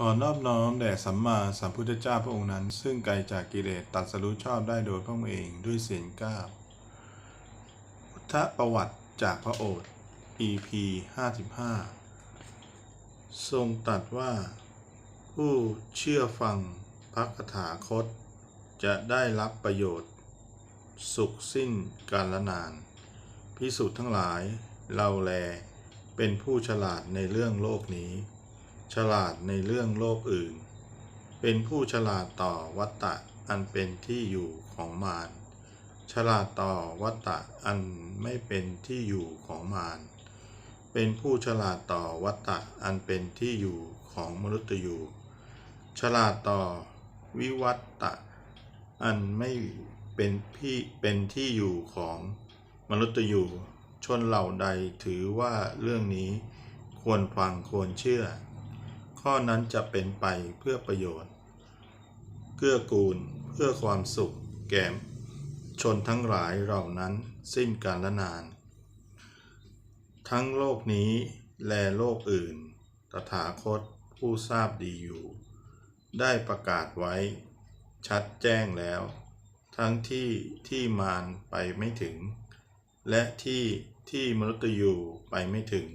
ขอนอบน้อมแด่สัมมาสัมพุทธเจ้าพระองค์นั้น ซึ่งไกลจากกิเลสตัดสรู้ชอบได้โดยพระองค์เองด้วยเสียงก้าพุทธประวัติจากพระโอษฐ์ EP 55 ทรงตรัสว่า ผู้เชื่อฟังพระคถาคต จะได้รับประโยชน์ สุขสิ้นกาลนาน พิสุทธ์ทั้งหลายเราแลเป็นผู้ฉลาดในเรื่องโลกนี้ ฉลาดในเรื่องโลกอื่น เป็นผู้ฉลาดต่อวัตตะอันเป็นที่อยู่ของมาร ฉลาดต่อวัตตะอันไม่เป็นที่อยู่ของมาร เป็นผู้ฉลาดต่อวัตตะอันเป็นที่อยู่ของมนุษย์ยูฉลาดต่อวิวัตตะอันไม่เป็นพี่เป็นที่อยู่ของมนุษย์ยูชนเหล่าใดถือว่าเรื่องนี้ควรฟังควรเชื่อ ข้อนั้นจะเป็นไปเพื่อประโยชน์ เกื้อกูลเพื่อความสุข แก่ชนทั้งหลายเหล่านั้นสิ้นกาลนาน ทั้งโลกนี้และโลกอื่น ตถาคตผู้ทราบดีอยู่ ได้ประกาศไว้ ชัดแจ้งแล้ว ทั้งที่ที่มารไปไม่ถึง และที่ที่มนุษย์อยู่ไปไม่ถึง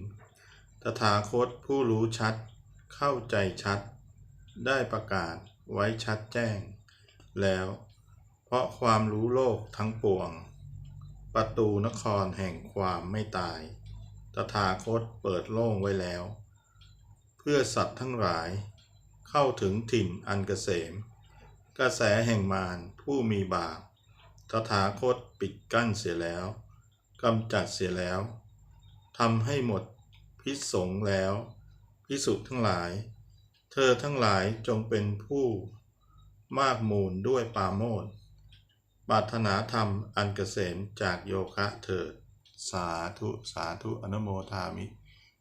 ตถาคตผู้รู้ชัด เข้าใจชัด ได้ประกาศไว้ชัดแจ้ง แล้ว เพราะความรู้โลกทั้งปวง ประตูนครแห่งความไม่ตาย ตถาคตเปิดโล่งไว้แล้ว เพื่อสัตว์ทั้งหลาย เข้าถึงถิ่นอันเกษม กระแสแห่งมารผู้มีบาปตถาคตปิดกั้นเสียแล้วกำจัดเสียแล้วทำให้หมดพิษสงแล้ว พิสุทั้งหลาย เธอทั้งหลายจงเป็นผู้มากมูลด้วยปาโมดปรารถนาธรรมอันเกษมจากโยคะเถิด สาธุ สาธุ อนุโมทามิ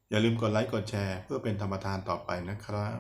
อย่าลืมกดไลค์ กดแชร์ เพื่อเป็นธรรมทานต่อไปนะครับ